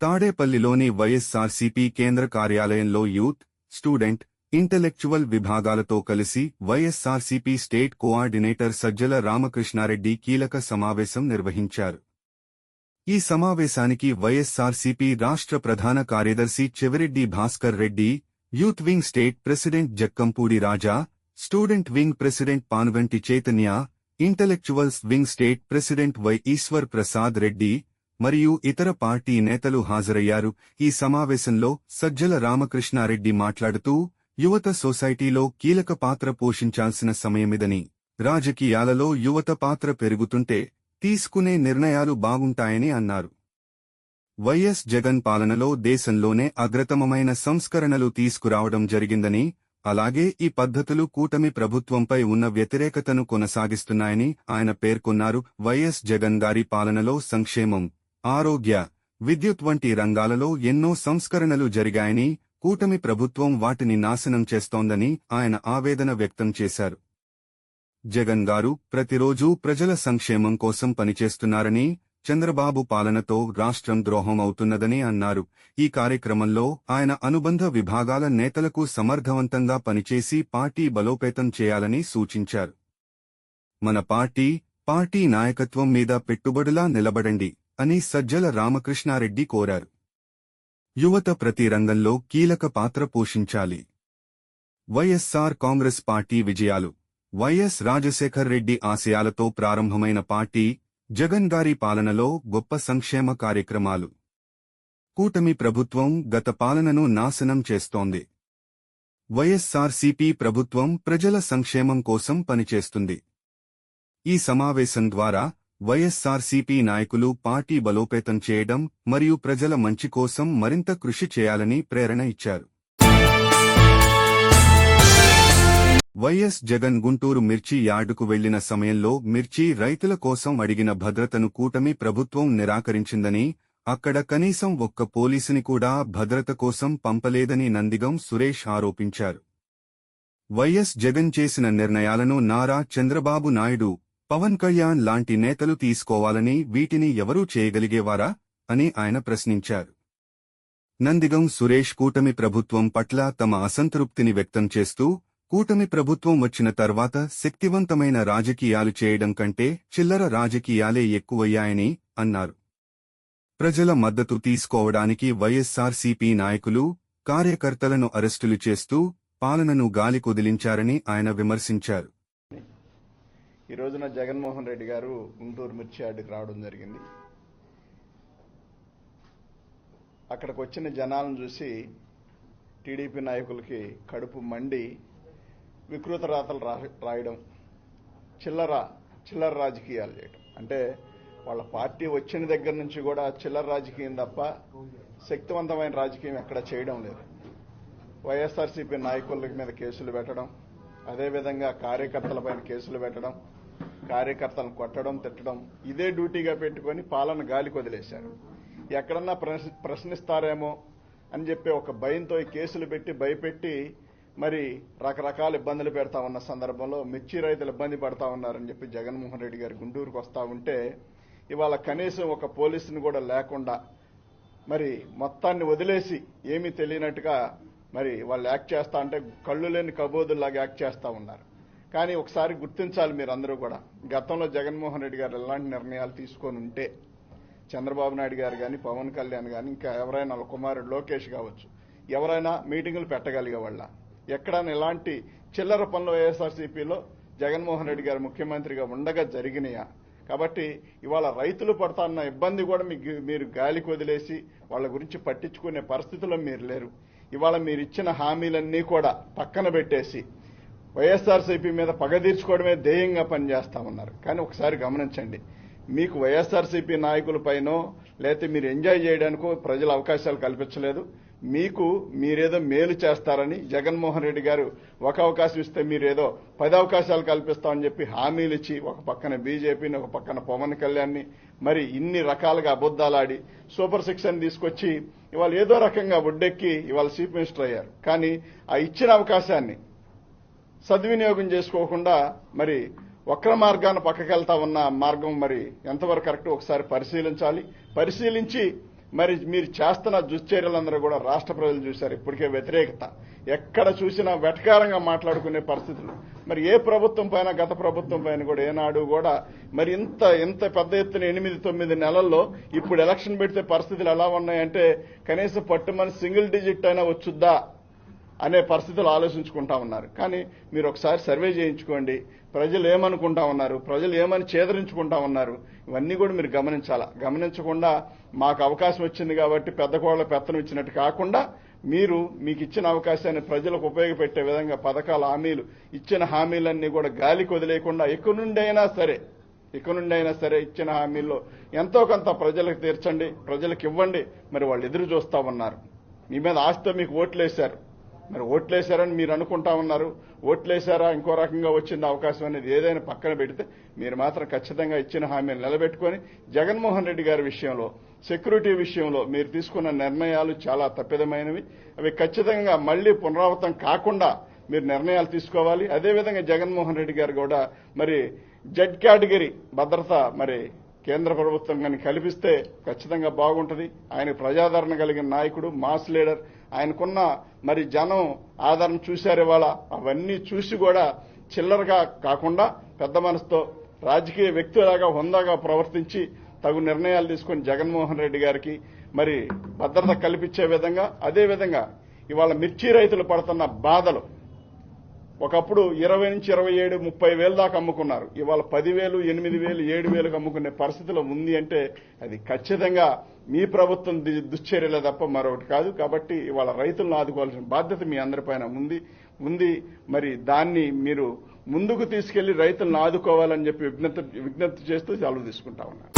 తాడేపల్లిలోని వైఎస్సార్సీపీ కేంద్ర కార్యాలయంలో యూత్ స్టూడెంట్ ఇంటలెక్చువల్ విభాగాలతో కలిసి వైఎస్సార్సీపీ స్టేట్ కోఆర్డినేటర్ సజ్జల రామకృష్ణారెడ్డి కీలక సమావేశం నిర్వహించారు. ఈ సమావేశానికి వైఎస్ఆర్సీపీ రాష్ట్ర ప్రధాన కార్యదర్శి Chevireddy Bhaskar Reddy youth wing state president Jakkampudi Raja student wing president Panuganti Chaitanya intellectuals wing state president Y Eshwar Prasad Reddy మరియు ఇతర పార్టీ నేతలు హాజరయ్యారు. ఈ సమావేశంలో సజ్జల రామకృష్ణారెడ్డి మాట్లాడుతూ యువత సొసైటీలో కీలక పాత్ర పోషించాల్సిన సమయమిదని రాజకీయాలలో యువత పాత్ర పెరుగుతుంటే తీసుకునే నిర్ణయాలు బాగుంటాయని అన్నారు. వైఎస్ జగన్ పాలనలో దేశంలోనే అగ్రతమమైన సంస్కరణలు తీసుకురావడం జరిగిందని అలాగే ఈ పద్ధతులు కూటమి ప్రభుత్వంపై ఉన్న వ్యతిరేకతను కొనసాగిస్తున్నాయని ఆయన పేర్కొన్నారు. వైఎస్ జగన్ గారి పాలనలో సంక్షేమం ఆరోగ్య విద్యుత్ వంటి రంగాలలో ఎన్నో సంస్కరణలు జరిగాయని కూటమి ప్రభుత్వం వాటిని నాశనం చేస్తోందని ఆయన ఆవేదన వ్యక్తం చేశారు. జగన్ గారు ప్రతిరోజూ ప్రజల సంక్షేమం కోసం పనిచేస్తున్నారని చంద్రబాబు పాలనతో రాష్ట్రం ద్రోహం అవుతున్నదని అన్నారు. ఈ కార్యక్రమంలో ఆయన అనుబంధ విభాగాల నేతలకు సమర్థవంతంగా పనిచేసి పార్టీ బలోపేతం చేయాలని సూచించారు. మన పార్టీ పార్టీ నాయకత్వం మీద పెట్టుబడులా నిలబడండి. అని సజ్జల రామకృష్ణారెడ్డి కోరారు. యువత ప్రతి రంగంలో కీలక పాత్ర పోషించాలి. వైఎస్సార్ కాంగ్రెస్ పార్టీ విజయాలు. వైఎస్ రాజశేఖర్ రెడ్డి ఆశయాలతో ప్రారంభమైన పార్టీ జగన్ గారి పాలనలో గొప్ప సంక్షేమ కార్యక్రమాలు. కూటమి ప్రభుత్వం గత పాలనను నాశనం చేస్తోంది. వైఎస్సార్సీపీ ప్రభుత్వం ప్రజల సంక్షేమం కోసం పనిచేస్తుంది. ఈ సమావేశం ద్వారా వైఎస్సార్సీపీ నాయకులు పార్టీ బలోపేతం చేయడం మరియు ప్రజల మంచి కోసం మరింత కృషి చేయాలని ప్రేరణ ఇచ్చారు. వైఎస్ జగన్ గుంటూరు మిర్చి యార్డుకు వెళ్ళిన సమయంలో మిర్చి రైతుల కోసం అడిగిన భద్రతను కూటమి ప్రభుత్వం నిరాకరించిందని అక్కడ కనీసం ఒక్క పోలీసుని కూడా భద్రత కోసం పంపలేదని నందిగం సురేష్ ఆరోపించారు. వైఎస్ జగన్ చేసిన నిర్ణయాలను నారా చంద్రబాబు నాయుడు పవన్ కళ్యాణ్ లాంటి నేతలు తీసుకోవాలని వీటిని ఎవరూ చేయగలిగేవారా అని ఆయన ప్రశ్నించారు. నందిగం సురేష్ కూటమి ప్రభుత్వం పట్ల తమ అసంతృప్తిని వ్యక్తం చేస్తూ కూటమి ప్రభుత్వం వచ్చిన తర్వాత శక్తివంతమైన రాజకీయాలు చేయడం కంటే చిల్లర రాజకీయాలే ఎక్కువయ్యాయని అన్నారు. ప్రజల మద్దతు తీసుకోవడానికి వైఎస్సార్సీపీ నాయకులు కార్యకర్తలను అరెస్టులు చేస్తూ పాలనను గాలికొదిలించారని ఆయన విమర్శించారు. ఈ రోజున జగన్మోహన్ రెడ్డి గారు గుంటూరు మిర్చి యార్డుకి రావడం జరిగింది. అక్కడికి వచ్చిన జనాలను చూసి టీడీపీ నాయకులకి కడుపు మండి వికృత రాతలు రా- రాయడం చిల్లర చిల్లర రాజకీయాలు చేయడం అంటే వాళ్ళ పార్టీ వచ్చిన దగ్గర నుంచి కూడా చిల్లర రాజకీయం తప్ప శక్తివంతమైన రాజకీయం ఎక్కడ చేయడం లేదు. వైఎస్ఆర్సీపీ నాయకుల మీద కేసులు పెట్టడం అదేవిధంగా కార్యకర్తలపైన కేసులు పెట్టడం కార్యకర్తలను కొట్టడం తిట్టడం ఇదే డ్యూటీగా పెట్టుకొని పాలన గాలికి వదిలేశారు. ఎక్కడన్నా ప్రశ్నిస్తారేమో అని చెప్పి ఒక భయంతో కేసులు పెట్టి భయపెట్టి మరి రకరకాల ఇబ్బందులు పెడతా ఉన్న సందర్భంలో మిర్చి రైతులు ఇబ్బంది పడతా ఉన్నారని చెప్పి జగన్మోహన్ రెడ్డి గారు గుంటూరుకు వస్తా ఉంటే ఇవాళ కనీసం ఒక పోలీసుని కూడా లేకుండా మరి మొత్తాన్ని వదిలేసి ఏమీ తెలియనట్టుగా మరి వాళ్ళు యాక్ట్ చేస్తా అంటే కళ్ళు లేని కబోదుల్లాగా యాక్ట్ చేస్తా ఉన్నారు. కానీ ఒకసారి గుర్తించాలి మీరు అందరూ కూడా. గతంలో జగన్మోహన్ రెడ్డి గారు ఎలాంటి నిర్ణయాలు తీసుకొని ఉంటే చంద్రబాబు నాయుడు గారు కానీ పవన్ కళ్యాణ్ కానీ ఇంకా ఎవరైనా కుమారుడు లోకేష్ కావచ్చు ఎవరైనా మీటింగులు పెట్టగలిగే వాళ్ళ ఎక్కడైనా ఇలాంటి చిల్లర పనులు వైఎస్ఆర్సీపీలో జగన్మోహన్ రెడ్డి గారు ముఖ్యమంత్రిగా ఉండగా జరిగినాయా? కాబట్టి ఇవాళ రైతులు పడుతున్న ఇబ్బంది కూడా మీకు మీరు గాలికి వదిలేసి వాళ్ళ గురించి పట్టించుకునే పరిస్థితిలో మీరు లేరు. ఇవాళ మీరు ఇచ్చిన హామీలన్నీ కూడా పక్కన పెట్టేసి వైఎస్ఆర్సీపీ మీద పగదీర్చుకోవడమే ధ్యేయంగా పనిచేస్తామన్నారు. కానీ ఒకసారి గమనించండి. మీకు వైఎస్ఆర్సీపీ నాయకులపైనో లేకపోతే మీరు ఎంజాయ్ చేయడానికో ప్రజలు అవకాశాలు కల్పించలేదు. మీకు మీరేదో మేలు చేస్తారని జగన్మోహన్ రెడ్డి గారు ఒక అవకాశం ఇస్తే మీరేదో పది అవకాశాలు కల్పిస్తామని చెప్పి హామీలు ఇచ్చి ఒక పక్కన బీజేపీని ఒక పక్కన పవన్ కళ్యాణ్ని మరి ఇన్ని రకాలుగా అబద్దాలాడి సూపర్ సిక్స్ తీసుకొచ్చి ఇవాళ ఏదో రకంగా ఒడ్డెక్కి ఇవాళ చీఫ్ మినిస్టర్ అయ్యారు. కానీ ఆ ఇచ్చిన అవకాశాన్ని సద్వినియోగం చేసుకోకుండా మరి వక్ర మార్గాన్ని పక్కకెళ్తా ఉన్న మార్గం మరి ఎంతవరకు కరెక్ట్ ఒకసారి పరిశీలించాలి. పరిశీలించి మరి మీరు చేస్తున్న దుశ్చర్యలందరూ కూడా రాష్ట్ర ప్రజలు చూశారు. ఇప్పటికే వ్యతిరేకత. ఎక్కడ చూసినా వెటకారంగా మాట్లాడుకునే పరిస్థితులు. మరి ఏ ప్రభుత్వం పైన గత ప్రభుత్వం పైన కూడా ఏనాడు కూడా మరి ఇంత ఇంత పెద్ద ఎత్తున ఎనిమిది తొమ్మిది నెలల్లో ఇప్పుడు ఎలక్షన్ పెడితే పరిస్థితులు ఎలా ఉన్నాయంటే కనీసం పట్టుమని సింగిల్ డిజిట్ అయినా వచ్చుద్దా? అనే పరిస్థితులు ఆలోచించుకుంటా ఉన్నారు. కానీ మీరు ఒకసారి సర్వే చేయించుకోండి. ప్రజలు ఏమనుకుంటా ఉన్నారు? ప్రజలు ఏమని చేదరించుకుంటా ఉన్నారు? ఇవన్నీ కూడా మీరు గమనించాలా? గమనించకుండా మాకు అవకాశం వచ్చింది కాబట్టి పెద్ద కోళ్ళ పెత్తనం ఇచ్చినట్టు కాకుండా మీరు మీకు ఇచ్చిన అవకాశాన్ని ప్రజలకు ఉపయోగపెట్టే విధంగా పథకాల హామీలు ఇచ్చిన హామీలన్నీ కూడా గాలికి వదిలేయకుండా ఎక్కడి నుండి అయినా సరే ఇక నుండి అయినా సరే ఇచ్చిన హామీల్లో ఎంతో కొంత ప్రజలకు తీర్చండి ప్రజలకు ఇవ్వండి. మరి వాళ్ళు ఎదురు చూస్తా ఉన్నారు. మీ మీద ఆశతో మీకు ఓట్లేశారు మరి ఓట్లేశారని మీరు అనుకుంటా ఉన్నారు. ఓట్లేశారా? ఇంకో రకంగా వచ్చింది అవకాశం అనేది ఏదైనా పక్కన పెడితే మీరు మాత్రం ఖచ్చితంగా ఇచ్చిన హామీలు నిలబెట్టుకొని జగన్మోహన్ రెడ్డి గారి విషయంలో సెక్యూరిటీ విషయంలో మీరు తీసుకున్న నిర్ణయాలు చాలా తప్పిదమైనవి. అవి ఖచ్చితంగా మళ్ళీ పునరావృతం కాకుండా మీరు నిర్ణయాలు తీసుకోవాలి. అదేవిధంగా జగన్మోహన్ రెడ్డి గారు కూడా మరి జడ్ కేటగిరీ భద్రత మరి కేంద్ర ప్రభుత్వం కానీ కల్పిస్తే ఖచ్చితంగా బాగుంటుంది. ఆయన ప్రజాదరణ కలిగిన నాయకుడు మాస్ లీడర్ ఆయనకున్న మరి జనం ఆదరణ చూశారు ఇవాళ. అవన్నీ చూసి కూడా చిల్లరగా కాకుండా పెద్ద మనసుతో రాజకీయ వ్యక్తులాగా హుందాగా ప్రవర్తించి తగు నిర్ణయాలు తీసుకుని జగన్మోహన్ రెడ్డి గారికి మరి భద్రత కల్పించే విధంగా అదేవిధంగా ఇవాళ మిర్చి రైతులు పడుతున్న బాధలు. ఒకప్పుడు ఇరవై నుంచి ఇరవై ఏడు ముప్పై వేలు దాకా అమ్ముకున్నారు. ఇవాళ పదివేలు ఎనిమిది వేలు ఏడు వేలకు అమ్ముకునే పరిస్థితిలో ఉంది అంటే అది ఖచ్చితంగా మీ ప్రభుత్వం ది- దుశ్చర్యలే తప్ప మరొకటి కాదు. కాబట్టి ఇవాళ రైతులను ఆదుకోవాల్సిన బాధ్యత మీ అందరిపైన ఉంది. ఉంది. మరి దాన్ని మీరు ముందుకు తీసుకెళ్ళి రైతులను ఆదుకోవాలని చెప్పి విజ్ఞప్తి విజ్ఞప్తి చేస్తూ సెలవు తీసుకుంటా ఉన్నాను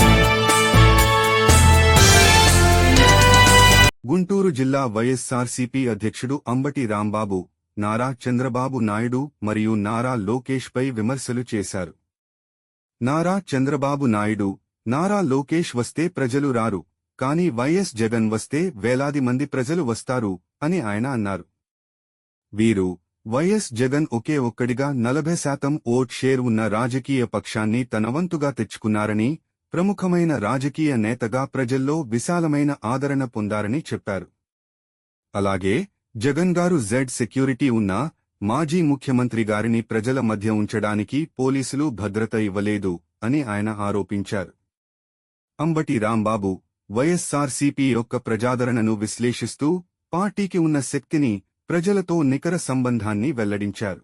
గుంటూరు జిల్లా వైఎస్సార్సీపీ అధ్యక్షుడు అంబటి రాంబాబు నారా చంద్రబాబు నాయుడు మరియు నారా లోకేష్పై విమర్శలు చేశారు. నారా చంద్రబాబు నాయుడు నారా లోకేష్ వస్తే ప్రజలు రారు. కానీ వైఎస్ జగన్ వస్తే వేలాది మంది ప్రజలు వస్తారు అని ఆయన అన్నారు. వీరు వైఎస్ జగన్ ఒకే ఒక్కడిగా నలభై శాతం ఓట్ షేర్ ఉన్న రాజకీయ పక్షాన్ని తనవంతుగా తెచ్చుకున్నారని ప్రముఖమైన రాజకీయ నేతగా ప్రజల్లో విశాలమైన ఆదరణ పొందారని చెప్పారు. అలాగే జగన్ గారు జెడ్ సెక్యూరిటీ ఉన్న మాజీ ముఖ్యమంత్రి గారిని ప్రజల మధ్య ఉంచడానికి పోలీసులు భద్రత ఇవ్వలేదు అని ఆయన ఆరోపించారు. అంబటి రాంబాబు వైఎస్సార్సీపీ యొక్క ప్రజాదరణను విశ్లేషిస్తూ పార్టీకి ఉన్న శక్తిని ప్రజలతో నికర సంబంధాన్ని వెల్లడించారు.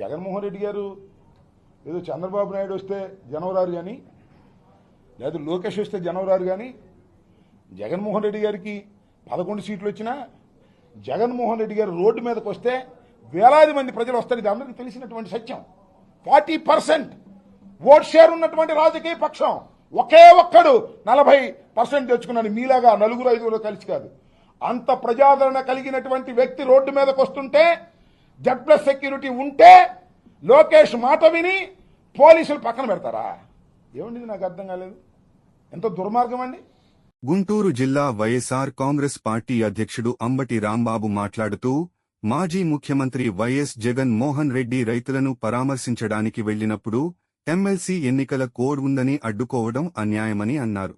జగన్మోహన్ రెడ్డి గారు ఏదో చంద్రబాబు నాయుడు వస్తే జనవరారు కానీ లేదా లోకేష్ వస్తే జనవరారు కానీ జగన్మోహన్ రెడ్డి గారికి పదకొండు సీట్లు వచ్చినా జగన్మోహన్ రెడ్డి గారు రోడ్డు మీదకి వస్తే వేలాది మంది ప్రజలు వస్తారు. ఇది అందరికీ తెలిసినటువంటి సత్యం. ఫార్టీ పర్సెంట్ ఓట్ షేర్ ఉన్నటువంటి రాజకీయ పక్షం. ఒకే ఒక్కడు నలభై పర్సెంట్ తెచ్చుకున్నాడు. మీలాగా నలుగురు ఐదుగురు కలిసి కాదు. అంత ప్రజాదరణ కలిగినటువంటి వ్యక్తి రోడ్డు మీదకి వస్తుంటే జడ్ ప్లస్ సెక్యూరిటీ ఉంటే లోకేష్ మాట విని పోలీసులు పక్కన పెడతారా? ఏమండి నాకు అర్థం కాలేదు. ఎంత దుర్మార్గం అండి. గుంటూరు జిల్లా వైఎస్ఆర్ కాంగ్రెస్ పార్టీ అధ్యక్షుడు అంబటి రాంబాబు మాట్లాడుతూ మాజీ ముఖ్యమంత్రి వైఎస్ జగన్ మోహన్ రెడ్డి రైతులను పరామర్శించడానికి వెళ్ళినప్పుడు ఎమ్మెల్సీ ఎన్నికల కోడ్ ఉందని అడ్డుకోవడం అన్యాయమని అన్నారు.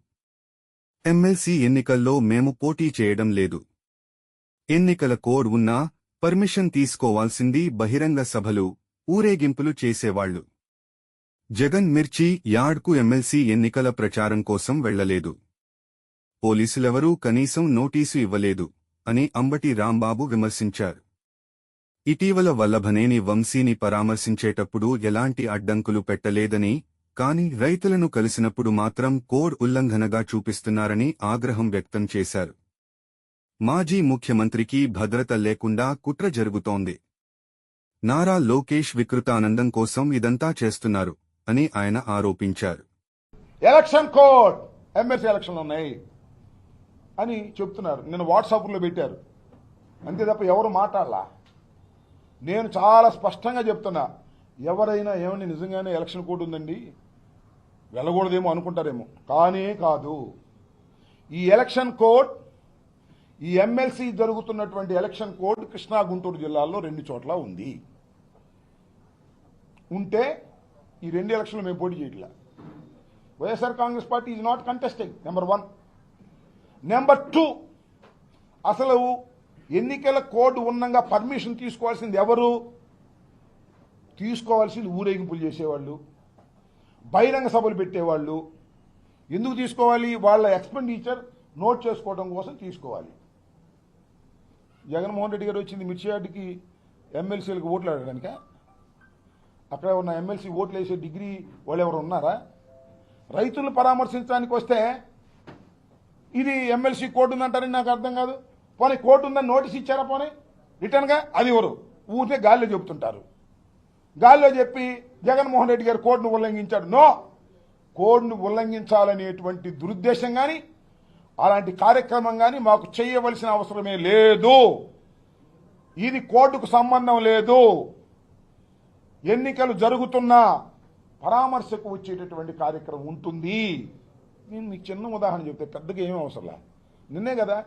ఎమ్మెల్సీ ఎన్నికల్లో మేము పోటీ చేయడం లేదు. ఎన్నికల కోడ్ ఉన్నా పర్మిషన్ తీసుకోవాల్సింది బహిరంగ సభలు ఊరేగింపులు చేసేవాళ్ళు జగన్ మిర్చి యార్డ్కు ఎమ్మెల్సీ ఎన్నికల ప్రచారం కోసం వెళ్ళలేదు పోలీసులెవరూ కనీసం నోటీసు ఇవ్వలేదు అని అంబటి రాంబాబు విమర్శించారు. ఇటీవల వల్లభనేని వంశీని పరామర్శించేటప్పుడు ఎలాంటి అడ్డంకులు పెట్టలేదని కాని రైతులను కలిసినప్పుడు మాత్రం కోడ్ ఉల్లంఘనగా చూపిస్తున్నారని ఆగ్రహం వ్యక్తం చేశారు. మాజీ ముఖ్యమంత్రికి భద్రత లేకుండా కుట్ర జరుగుతోంది. నారా లోకేష్ వికృతానందం కోసం ఇదంతా చేస్తున్నారు అని ఆయన ఆరోపించారు. Election code! ఎమ్మెల్సీ ఎలక్షన్లు ఉన్నాయి అని చెప్తున్నారు. నేను వాట్సాప్లో పెట్టారు. అంతే తప్ప ఎవరు మాట్లాడలా? నేను చాలా స్పష్టంగా చెప్తున్నా ఎవరైనా ఏమని నిజంగానే ఎలక్షన్ కోడ్ ఉందండి? వెళ్ళకూడదేమో అనుకుంటారేమో. కానీ కాదు. ఈ ఎలక్షన్ కోడ్ ఈ ఎమ్మెల్సీ జరుగుతున్నటువంటి ఎలక్షన్ కోడ్ కృష్ణా గుంటూరు జిల్లాల్లో రెండు చోట్ల ఉంది. ఉంటే ఈ రెండు ఎలక్షన్లు మేము పోటీ చేయట్లా. YSR Congress party is not contesting number one number two అసలు ఎన్నికల కోడ్ ఉన్నంగా పర్మిషన్ తీసుకోవాల్సింది ఎవరు? తీసుకోవాల్సింది ఊరేగింపులు చేసేవాళ్ళు బహిరంగ సభలు పెట్టేవాళ్ళు. ఎందుకు తీసుకోవాలి? వాళ్ళ ఎక్స్పెండిచర్ నోట్ చేసుకోవడం కోసం తీసుకోవాలి. జగన్మోహన్ రెడ్డి గారు వచ్చింది మిర్చియాడికి ఎమ్మెల్సీలకు ఓట్లు అడగడానిక అక్కడ ఉన్న ఎమ్మెల్సీ ఓట్లు వేసే డిగ్రీ వాళ్ళు ఎవరు ఉన్నారా? రైతులను పరామర్శించడానికి వస్తే ఇది ఎమ్మెల్సీ కోర్టు ఉందంటారని నాకు అర్థం కాదు. పోనీ కోర్టు ఉందని నోటీస్ ఇచ్చారా పోనీ? రిటర్న్గా అది ఎవరు? ఊరికే గాలిలో చెబుతుంటారు. గాలిలో చెప్పి జగన్మోహన్ రెడ్డి గారు కోర్టును ఉల్లంఘించాడు. నో! కోడ్ను ఉల్లంఘించాలనేటువంటి దురుద్దేశం కానీ అలాంటి కార్యక్రమం కానీ మాకు చేయవలసిన అవసరమే లేదు. ఇది కోర్టుకు సంబంధం లేదు. ఎన్నికలు జరుగుతున్నా పరామర్శకు వచ్చేటటువంటి కార్యక్రమం ఉంటుంది. నేను మీకు చిన్న ఉదాహరణ చెప్తే పెద్దగా ఏమీ అవసరంలా. నిన్నే కదా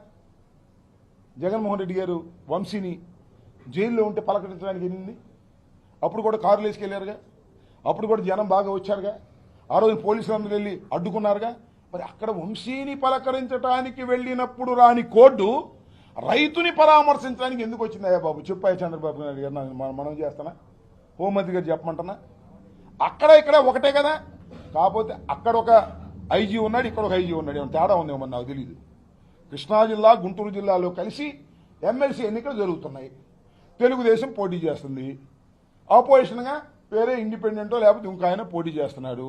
జగన్మోహన్ రెడ్డి గారు వంశీని జైల్లో ఉంటే పలకరించడానికి వెళ్ళింది. అప్పుడు కూడా కారులు వేసుకెళ్ళారుగా. అప్పుడు కూడా జనం బాగా వచ్చారుగా. ఆ రోజు పోలీసులు అందరూ వెళ్ళి అడ్డుకున్నారుగా. మరి అక్కడ వంశీని పలకరించడానికి వెళ్ళినప్పుడు రాని కోర్టు రైతుని పరామర్శించడానికి ఎందుకు వచ్చిందయ్యా బాబు? చెప్పాయి చంద్రబాబు నాయుడు గారు నాకు మనం- మనం చేస్తానా? హోంమంత్రి గారు చెప్పమంటున్నా అక్కడ ఇక్కడ ఒకటే కదా. కాకపోతే అక్కడ ఒక ఐజీ ఉన్నాడు ఇక్కడ ఒక ఐజీ ఉన్నాడు. ఏమన్నా తేడా ఉందేమో నాకు తెలియదు కృష్ణా జిల్లా గుంటూరు జిల్లాలో కలిసి ఎమ్మెల్సీ ఎన్నికలు జరుగుతున్నాయి. తెలుగుదేశం పోటీ చేస్తుంది. ఆపోజిషన్గా వేరే ఇండిపెండెంటో లేకపోతే ఇంకో ఆయన పోటీ చేస్తున్నాడు.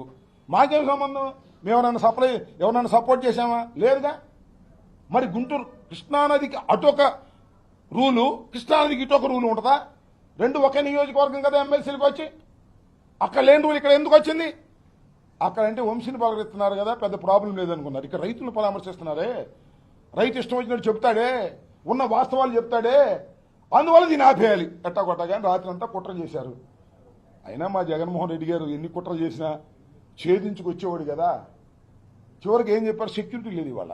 మాకేం సంబంధం? మేము ఎవరైనా సప్లై ఎవరైనా సపోర్ట్ చేశామా? లేదుగా. మరి గుంటూరు కృష్ణానదికి అటొక రూలు కృష్ణానదికి ఇటొక రూలు ఉంటుందా? రెండు ఒకే నియోజకవర్గం కదా ఎమ్మెల్సీలకు వచ్చి. అక్కడ లేని రూలు ఇక్కడ ఎందుకు వచ్చింది? అక్కడంటే వంశీని పలకరిస్తున్నారు కదా పెద్ద ప్రాబ్లం లేదనుకున్నారు. ఇక్కడ రైతులను పరామర్శిస్తున్నారే. రైతు ఇష్టం వచ్చినట్టు చెప్తాడే ఉన్న వాస్తవాలు చెప్తాడే అందువల్ల దీన్ని ఆపేయాలి. ఎట్టా కొట్టగా రాత్రి అంతా కుట్ర చేశారు. అయినా మా జగన్మోహన్ రెడ్డి గారు ఎన్ని కుట్ర చేసినా ఛేదించుకొచ్చేవాడు కదా. చివరికి ఏం చెప్పారు? సెక్యూరిటీ లేదు ఇవాళ.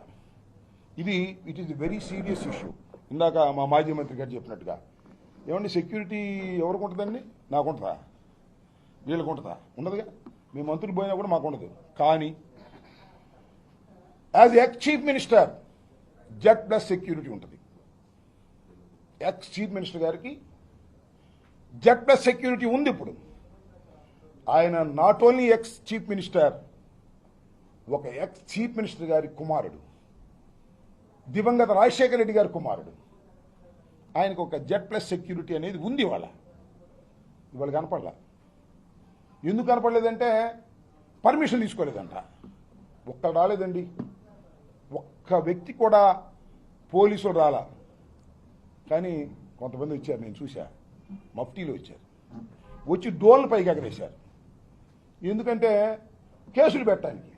ఇది it is very serious issue ఇందాక మా మాజీ మంత్రి గారు చెప్పినట్టుగా. ఏమండి సెక్యూరిటీ ఎవరికి ఉంటుందండి? నాకు ఉంటుందా వీళ్ళకు ఉంటుందా? ఉండదుగా? మీ మంత్రులు పోయినా కూడా మాకు ఉండదు. కానీ as ex chief minister Z plus security ఉంటుంది. ఎక్స్ చీఫ్ మినిస్టర్ గారికి జెడ్ ప్లస్ సెక్యూరిటీ ఉంది ఇప్పుడు. ఆయన not only ex chief minister ఒక ఎక్స్ చీఫ్ మినిస్టర్ గారి కుమారుడు దివంగత రాజశేఖర రెడ్డి గారి కుమారుడు. ఆయనకు ఒక జెడ్ ప్లస్ సెక్యూరిటీ అనేది ఉంది ఇవాళ. ఇవాళ కనపడలా? ఎందుకు కనపడలేదంటే పర్మిషన్ తీసుకోలేదంట. ఒక్కడు రాలేదండి. ఒక్క వ్యక్తి కూడా పోలీసులు రాలా. కానీ కొంతమంది వచ్చారు నేను చూశా. మఫ్టీలో వచ్చారు. వచ్చి డోర్లు పైకి ఎగరేశారు. ఎందుకంటే కేసులు పెట్టడానికి.